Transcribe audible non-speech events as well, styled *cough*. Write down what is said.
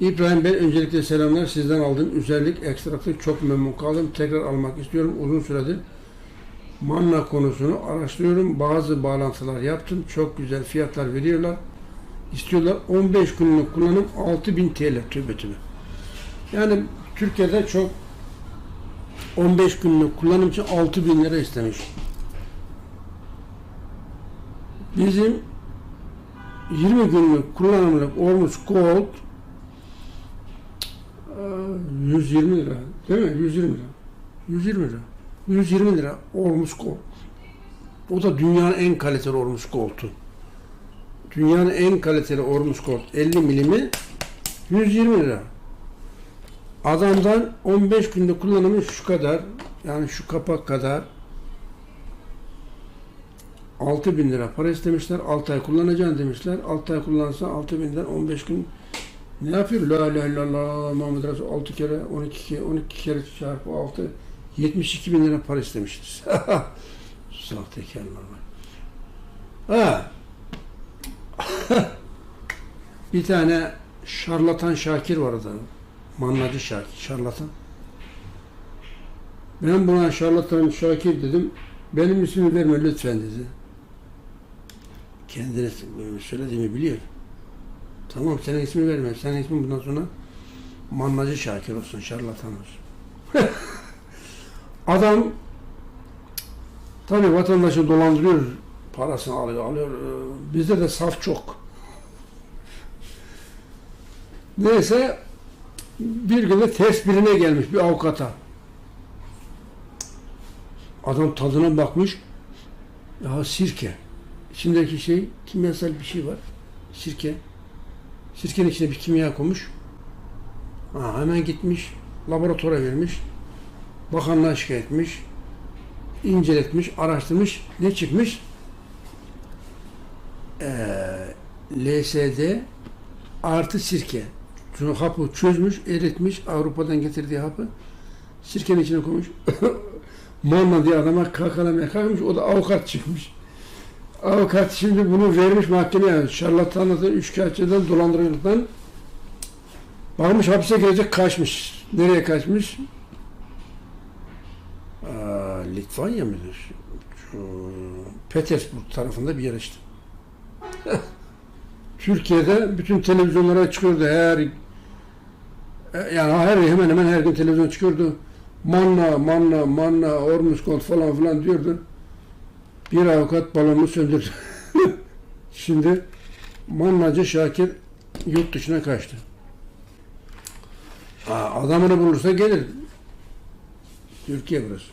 İbrahim Bey öncelikle selamlar. Sizden aldığım özellik ekstraktı çok memnun kaldım. Tekrar almak istiyorum. Uzun süredir manna konusunu araştırıyorum. Bazı bağlantılar yaptım. Çok güzel fiyatlar veriyorlar. İstiyorlar 15 günlük kullanım 6000 TL tübe tübe. Yani Türkiye'de çok 15 günlük kullanım için 6000 lira istemiş. Bizim 20 günlük kullanımlık Ormus Gold 120 lira. Değil mi? 120 lira. 120 lira. 120 lira Ormus Gold. O da dünyanın en kaliteli Ormus Gold'u. Dünyanın en kaliteli Ormus Gold 50 milimi 120 lira. Adamdan 15 günde kullanımı şu kadar. Yani şu kapak kadar 6 bin lira para istemişler. 6 ay kullanacaksın demişler. 6 ay kullansa 6 binden 15 gün ne yapıyor? La la la la Muhammed Resul 6 kere 12 kere 12 kere çarpı 6 72 bin lira para istemiştir. *laughs* Sahtekarlar var. Ha. *laughs* bir tane şarlatan Şakir var orada. Mannacı Şakir, şarlatan. Ben buna şarlatan Şakir dedim. Benim ismimi verme lütfen dedi. Kendine söylediğimi biliyor. Tamam senin ismini vermem. Senin ismin bundan sonra Mannacı Şakir olsun, şarlatan olsun. *laughs* Adam tabii vatandaşı dolandırıyor, parasını alıyor, alıyor. Bizde de saf çok. *laughs* Neyse bir günde test birine gelmiş bir avukata. Adam tadına bakmış. Ya sirke. İçindeki şey kimyasal bir şey var. Sirke. Sirkenin içine bir kimya koymuş. Ha, hemen gitmiş. Laboratuvara vermiş. Bakanlığa şikayet etmiş. inceletmiş, araştırmış. Ne çıkmış? Ee, LSD artı sirke. Şu hapı çözmüş, eritmiş. Avrupa'dan getirdiği hapı sirkenin içine koymuş. *coughs* Manna diye adama kakalamaya kalkmış. O da avukat çıkmış. Avukat şimdi bunu vermiş mahkemeye. Şarlatanlıktan, üçkağıtçıdan, dolandırıcılıktan bakmış hapse girecek kaçmış. Nereye kaçmış? Aa, Litvanya mıdır? Petersburg tarafında bir yer işte. *laughs* Türkiye'de bütün televizyonlara çıkıyordu her yani her hemen hemen her gün televizyon çıkıyordu. Manna, manna, manna, Ormus Gold falan filan diyordu. Bir avukat balonunu söndürdü. *laughs* Şimdi Mannacı Şakir yurt dışına kaçtı. Aa, adamını bulursa gelir. Türkiye burası.